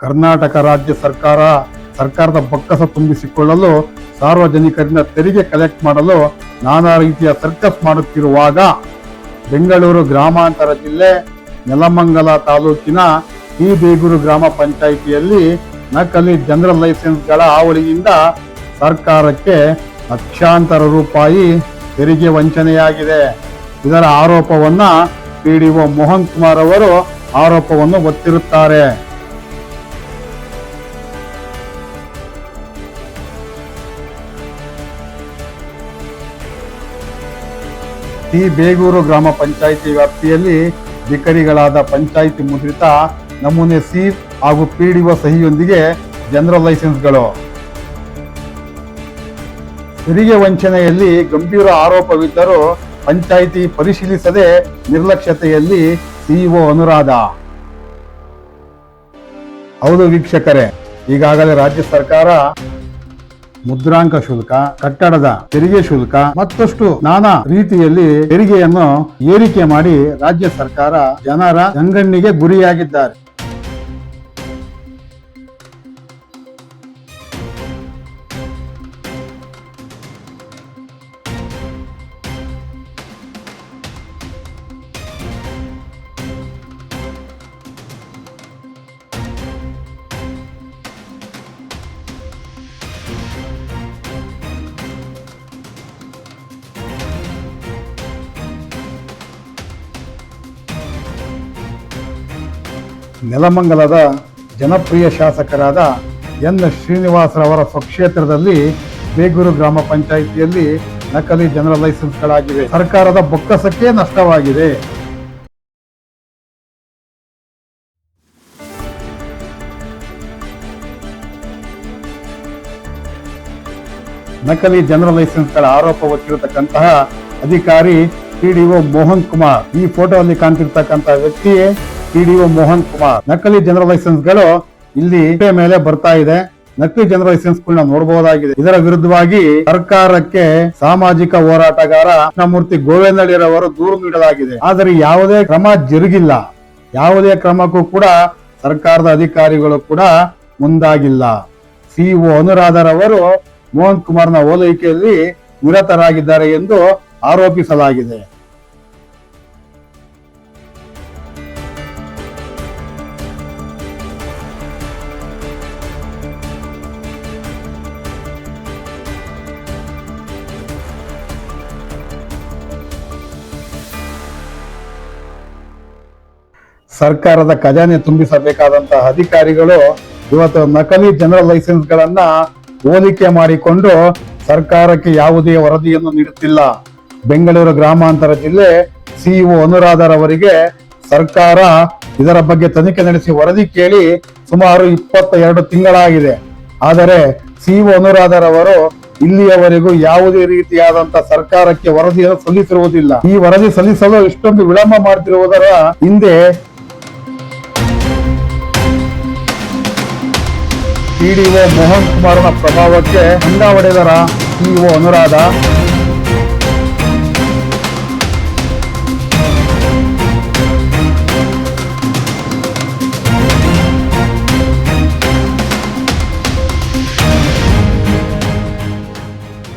ಕರ್ನಾಟಕ ರಾಜ್ಯ ಸರ್ಕಾರ ಸರ್ಕಾರದ ಬೊಕ್ಕಸ ತುಂಬಿಸಿಕೊಳ್ಳಲು ಸಾರ್ವಜನಿಕರಿಂದ ತೆರಿಗೆ ಕಲೆಕ್ಟ್ ಮಾಡಲು ನಾನಾ ರೀತಿಯ ಸರ್ಕಸ್ ಮಾಡುತ್ತಿರುವಾಗ ಬೆಂಗಳೂರು ಗ್ರಾಮಾಂತರ ಜಿಲ್ಲೆ ನೆಲಮಂಗಲ ತಾಲೂಕಿನ ಈ ಬೇಗೂರು ಗ್ರಾಮ ಪಂಚಾಯಿತಿಯಲ್ಲಿ ನಕಲಿ ಜನರಲ್ ಲೈಸೆನ್ಸ್ಗಳ ಹಾವಳಿಯಿಂದ ಸರ್ಕಾರಕ್ಕೆ ಲಕ್ಷಾಂತರ ರೂಪಾಯಿ ತೆರಿಗೆ ವಂಚನೆಯಾಗಿದೆ. ಇದರ ಆರೋಪವನ್ನ ಒ ಮೋಹನ್ ಕುಮಾರ್ ಅವರು ಆರೋಪವನ್ನು ಒತ್ತಿರುತ್ತಾರೆ ಈ ಬೇಗೂರು ಗ್ರಾಮ ಪಂಚಾಯಿತಿ ವ್ಯಾಪ್ತಿಯಲ್ಲಿ ಬಿಕರಿಗಳಾದ ಪಂಚಾಯಿತಿ ಮುದ್ರಿತ ನಮೂನೆ ಸಿ ಹಾಗೂ ಪಿಡಿಒ ಸಹಿಯೊಂದಿಗೆ ಜನರಲ್ ಲೈಸೆನ್ಸ್ಗಳು. ತೆರಿಗೆ ವಂಚನೆಯಲ್ಲಿ ಗಂಭೀರ ಆರೋಪವಿದ್ದರೂ ಪಂಚಾಯಿತಿ ಪರಿಶೀಲಿಸದೆ ನಿರ್ಲಕ್ಷ್ಯತೆಯಲ್ಲಿ ಸಿಇಒ ಅನುರಾಧ. ಹೌದು ವೀಕ್ಷಕರೇ, ಈಗಾಗಲೇ ರಾಜ್ಯ ಸರ್ಕಾರ ಮುದ್ರಾಂಕ ಶುಲ್ಕ, ಕಟ್ಟಡದ ತೆರಿಗೆ ಶುಲ್ಕ, ಮತ್ತಷ್ಟು ನಾನಾ ರೀತಿಯಲ್ಲಿ ತೆರಿಗೆಯನ್ನು ಏರಿಕೆ ಮಾಡಿ ರಾಜ್ಯ ಸರ್ಕಾರ ಜನರ ಜಂಗಣ್ಣಿಗೆ ಗುರಿಯಾಗಿದ್ದಾರೆ. ನೆಲಮಂಗಲದ ಜನಪ್ರಿಯ ಶಾಸಕರಾದ ಎನ್ ಶ್ರೀನಿವಾಸರವರ ಸ್ವಕ್ಷೇತ್ರದಲ್ಲಿ ಬೇಗೂರು ಗ್ರಾಮ ಪಂಚಾಯಿತಿಯಲ್ಲಿ ನಕಲಿ ಜನರಲ್ ಲೈಸೆನ್ಸ್ಗಳಾಗಿವೆ. ಸರ್ಕಾರದ ಬೊಕ್ಕಸಕ್ಕೆ ನಷ್ಟವಾಗಿದೆ. ನಕಲಿ ಜನರಲ್ ಲೈಸೆನ್ಸ್ಗಳ ಆರೋಪ ಹೊತ್ತಿರತಕ್ಕಂತಹ ಅಧಿಕಾರಿ ಪಿಡಿಒ ಮೋಹನ್ ಕುಮಾರ್ ಈ ಫೋಟೋದಲ್ಲಿ ಕಾಣ್ತಿರ್ತಕ್ಕಂತಹ ವ್ಯಕ್ತಿಯೇ ಪಿಡಿಒ ಮೋಹನ್ ಕುಮಾರ್. ನಕಲಿ ಜನರಲ್ ಲೈಸೆನ್ಸ್ಗಳು ಇಲ್ಲಿ ಪುಟೆ ಮೇಲೆ ಬರ್ತಾ ಇದೆ. ನಕಲಿ ಜನರಲ್ ಲೈಸೆನ್ಸ್ ಗಳನ್ನ ನೋಡಬಹುದಾಗಿದೆ ಇದರ ವಿರುದ್ಧವಾಗಿ ಸರ್ಕಾರಕ್ಕೆ ಸಾಮಾಜಿಕ ಹೋರಾಟಗಾರ ಕೃಷ್ಣಮೂರ್ತಿ ಗೋವಿಂದಳಿರವರು ದೂರು ನೀಡಲಾಗಿದೆ. ಆದರೆ ಯಾವುದೇ ಕ್ರಮ ಜರುಗಿಲ್ಲ. ಯಾವುದೇ ಕ್ರಮಕ್ಕೂ ಕೂಡ ಸರ್ಕಾರದ ಅಧಿಕಾರಿಗಳು ಕೂಡ ಮುಂದಾಗಿಲ್ಲ. ಸಿಇಒ ಅನುರಾಧರವರು ಮೋಹನ್ ಕುಮಾರ್ನ ಓಲೈಕೆಯಲ್ಲಿ ನಿರತರಾಗಿದ್ದಾರೆ ಎಂದು ಆರೋಪಿಸಲಾಗಿದೆ. ಸರ್ಕಾರದ ಖಜಾನೆ ತುಂಬಿಸಬೇಕಾದಂತಹ ಅಧಿಕಾರಿಗಳು ಇವತ್ತು ನಕಲಿ ಜನರಲ್ ಲೈಸೆನ್ಸ್ ಗಳನ್ನ ಹೋಲಿಕೆ ಮಾಡಿಕೊಂಡು ಸರ್ಕಾರಕ್ಕೆ ಯಾವುದೇ ವರದಿಯನ್ನು ನೀಡುತ್ತಿಲ್ಲ. ಬೆಂಗಳೂರು ಗ್ರಾಮಾಂತರ ಜಿಲ್ಲೆ ಸಿಇಒ ಅನುರಾಧರವರಿಗೆ ಸರ್ಕಾರ ಇದರ ಬಗ್ಗೆ ತನಿಖೆ ನಡೆಸಿ ವರದಿ ಕೇಳಿ ಸುಮಾರು ಇಪ್ಪತ್ತ ಎರಡು ತಿಂಗಳಾಗಿದೆ. ಆದರೆ ಸಿಇಒ ಅನುರಾಧರವರು ಇಲ್ಲಿಯವರೆಗೂ ಯಾವುದೇ ರೀತಿಯಾದಂತ ಸರ್ಕಾರಕ್ಕೆ ವರದಿಯನ್ನು ಸಲ್ಲಿಸಿರುವುದಿಲ್ಲ. ಈ ವರದಿ ಸಲ್ಲಿಸಲು ಇಷ್ಟೊಂದು ವಿಳಂಬ ಮಾಡ್ತಿರುವುದರ ಹಿಂದೆ ಪಿಡಿಒ ಮೋಹನ್ ಕುಮಾರನ ಪ್ರಭಾವಕ್ಕೆ ಅಂಗ ಹೊಡೆದರ ಸಿಇಒ ಅನುರಾಧ.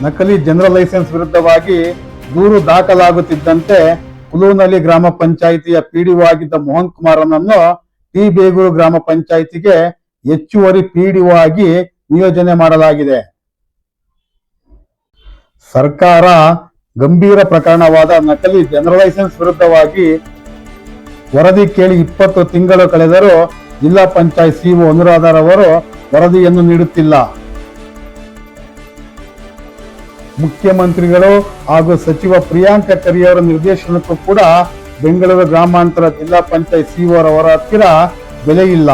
ನಕಲಿ ಜನರಲ್ ಲೈಸೆನ್ಸ್ ವಿರುದ್ಧವಾಗಿ ದೂರು ದಾಖಲಾಗುತ್ತಿದ್ದಂತೆ ಕುಲೂನಲ್ಲಿ ಗ್ರಾಮ ಪಂಚಾಯಿತಿಯ ಪಿಡಿಒ ಆಗಿದ್ದ ಮೋಹನ್ ಕುಮಾರನನ್ನು ಟಿ ಬೇಗೂರು ಗ್ರಾಮ ಪಂಚಾಯಿತಿಗೆ ಹೆಚ್ಚುವರಿ ಪಿಡಿಒ ಆಗಿ ನಿಯೋಜನೆ ಮಾಡಲಾಗಿದೆ. ಸರ್ಕಾರ ಗಂಭೀರ ಪ್ರಕರಣವಾದ ನಕಲಿ ಜನರಲ್ ಲೈಸೆನ್ಸ್ ವಿರುದ್ಧವಾಗಿ ವರದಿ ಕೇಳಿ ಇಪ್ಪತ್ತು ತಿಂಗಳು ಕಳೆದರೂ ಜಿಲ್ಲಾ ಪಂಚಾಯತ್ ಸಿಒ ಅನುರಾಧರ್ ಅವರು ವರದಿಯನ್ನು ನೀಡುತ್ತಿಲ್ಲ. ಮುಖ್ಯಮಂತ್ರಿಗಳು ಹಾಗೂ ಸಚಿವ ಪ್ರಿಯಾಂಕ ಖರ್ಗೆಯವರ ನಿರ್ದೇಶನಕ್ಕೂ ಕೂಡ ಬೆಂಗಳೂರು ಗ್ರಾಮಾಂತರ ಜಿಲ್ಲಾ ಪಂಚಾಯತ್ ಸಿಒರವರ ಹತ್ತಿರ ಬೆಲೆ ಇಲ್ಲ.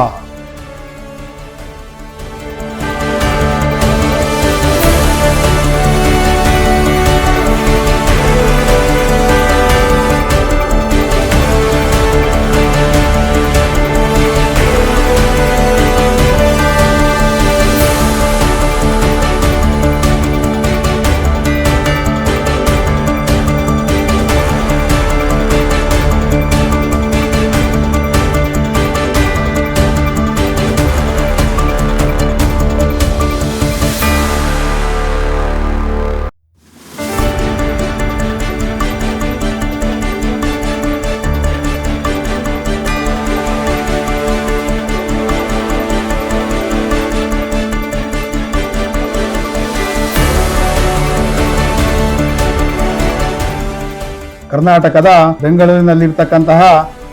ಕರ್ನಾಟಕದ ಬೆಂಗಳೂರಿನಲ್ಲಿರ್ತಕ್ಕಂತಹ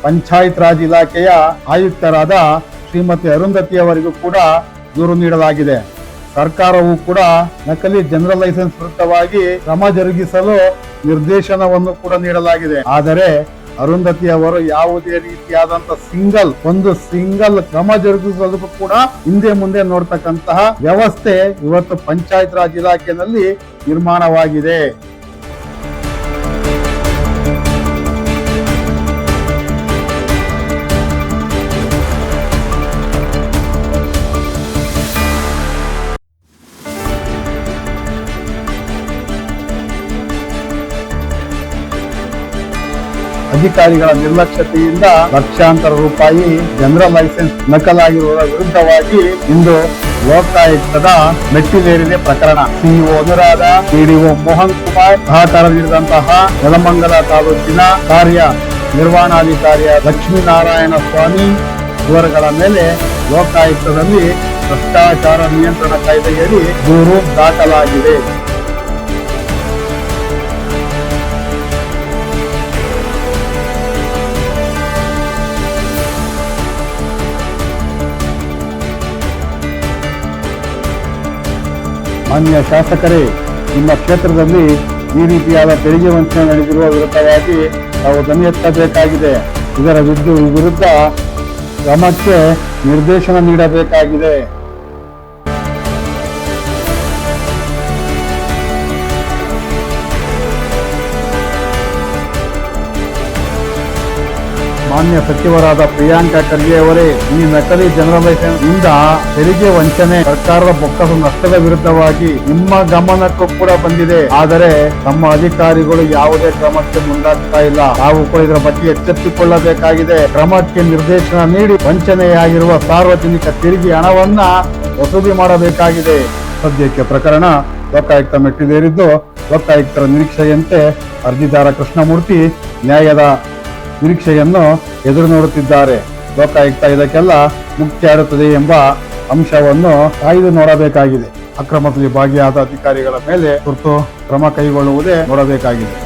ಪಂಚಾಯತ್ ರಾಜ್ ಇಲಾಖೆಯ ಆಯುಕ್ತರಾದ ಶ್ರೀಮತಿ ಅರುಂಧತಿ ಅವರಿಗೂ ಕೂಡ ದೂರು ನೀಡಲಾಗಿದೆ. ಸರ್ಕಾರವು ಕೂಡ ನಕಲಿ ಜನರಲ್ ಲೈಸೆನ್ಸ್ ವಿರುದ್ಧವಾಗಿ ಕ್ರಮ ಜರುಗಿಸಲು ನಿರ್ದೇಶನವನ್ನು ಕೂಡ ನೀಡಲಾಗಿದೆ. ಆದರೆ ಅರುಂಧತಿ ಅವರು ಯಾವುದೇ ರೀತಿಯಾದಂತ ಸಿಂಗಲ್, ಒಂದು ಸಿಂಗಲ್ ಕ್ರಮ ಜರುಗಿಸೋದಕ್ಕೂ ಕೂಡ ಹಿಂದೆ ಮುಂದೆ ನೋಡ್ತಕ್ಕಂತಹ ವ್ಯವಸ್ಥೆ ಇವತ್ತು ಪಂಚಾಯತ್ ರಾಜ್ ಇಲಾಖೆಯಲ್ಲಿ ನಿರ್ಮಾಣವಾಗಿದೆ. ಅಧಿಕಾರಿಗಳ ನಿರ್ಲಕ್ಷ್ಯತೆಯಿಂದ ಲಕ್ಷಾಂತರ ರೂಪಾಯಿ ಜನರಲ್ ಲೈಸೆನ್ಸ್ ನಕಲಾಗಿರುವುದರ ವಿರುದ್ಧವಾಗಿ ಇಂದು ಲೋಕಾಯುಕ್ತದ ಮೆಟ್ಟಿಲೇರಿದೆ ಪ್ರಕರಣ. ಸಿಇಒ ಅನುರಾಧ, ಪಿಡಿಒ ಮೋಹನ್ ಕುಮಾರ್ ಸಹಕಾರ ನೀಡಿದಂತಹ ಯಲಮಂಗಲ ತಾಲೂಕಿನ ಕಾರ್ಯ ನಿರ್ವಹಣಾಧಿಕಾರಿಯ ಲಕ್ಷ್ಮೀನಾರಾಯಣ ಸ್ವಾಮಿ ಇವರುಗಳ ಮೇಲೆ ಲೋಕಾಯುಕ್ತದಲ್ಲಿ ಭ್ರಷ್ಟಾಚಾರ ನಿಯಂತ್ರಣ ಕಾಯ್ದೆಯಲ್ಲಿ ದೂರು ದಾಖಲಾಗಿದೆ. ಮಾನ್ಯ ಶಾಸಕರೇ, ನಿಮ್ಮ ಕ್ಷೇತ್ರದಲ್ಲಿ ಈ ರೀತಿಯಾದ ತೆರಿಗೆ ವಂಚನೆ ನಡೆದಿರುವ ವಿರುದ್ಧವಾಗಿ ತಾವು ಧ್ವನಿ ಇದರ ವಿರುದ್ಧ ವಿರುದ್ಧ ಕ್ರಮಕ್ಕೆ ನಿರ್ದೇಶನ ನೀಡಬೇಕಾಗಿದೆ. ಮಾನ್ಯ ಸಚಿವರಾದ ಪ್ರಿಯಾಂಕಾ ಖರ್ಗೆ ಅವರೇ, ಈ ನಕಲಿ ಜನರಲೈಸನ್ ಇಂದ ತೆರಿಗೆ ವಂಚನೆ ಸರ್ಕಾರದ ಬೊಕ್ಕಸ ನಷ್ಟದ ವಿರುದ್ಧವಾಗಿ ನಿಮ್ಮ ಗಮನಕ್ಕೂ ಕೂಡ ಬಂದಿದೆ. ಆದರೆ ನಮ್ಮ ಅಧಿಕಾರಿಗಳು ಯಾವುದೇ ಕ್ರಮಕ್ಕೆ ಮುಂದಾಗ್ತಾ ಇಲ್ಲ. ನಾವು ಕೂಡ ಇದರ ಬಗ್ಗೆ ಎಚ್ಚೆತ್ತುಕೊಳ್ಳಬೇಕಾಗಿದೆ. ಕ್ರಮಕ್ಕೆ ನಿರ್ದೇಶನ ನೀಡಿ ವಂಚನೆಯಾಗಿರುವ ಸಾರ್ವಜನಿಕ ತೆರಿಗೆ ಹಣವನ್ನ ವಸೂಲಿ ಮಾಡಬೇಕಾಗಿದೆ. ಸದ್ಯಕ್ಕೆ ಪ್ರಕರಣ ಲೋಕಾಯುಕ್ತ ಮೆಟ್ಟಿಲೇರಿದ್ದು, ಲೋಕಾಯುಕ್ತರ ನಿರೀಕ್ಷೆಯಂತೆ ಅರ್ಜಿದಾರ ಕೃಷ್ಣಮೂರ್ತಿ, ನ್ಯಾಯದ ನಿರೀಕ್ಷೆಯನ್ನು ಎದುರು ನೋಡುತ್ತಿದ್ದಾರೆ. ಲೋಕಾಯುಕ್ತ ಇದಕ್ಕೆಲ್ಲ ಮುಖ್ಯ ಆಡುತ್ತದೆ ಎಂಬ ಅಂಶವನ್ನು ಕಾಯ್ದು ನೋಡಬೇಕಾಗಿದೆ. ಅಕ್ರಮದಲ್ಲಿ ಭಾಗಿಯಾದ ಅಧಿಕಾರಿಗಳ ಮೇಲೆ ತುರ್ತು ಕ್ರಮ ಕೈಗೊಳ್ಳುವುದೇ ನೋಡಬೇಕಾಗಿದೆ.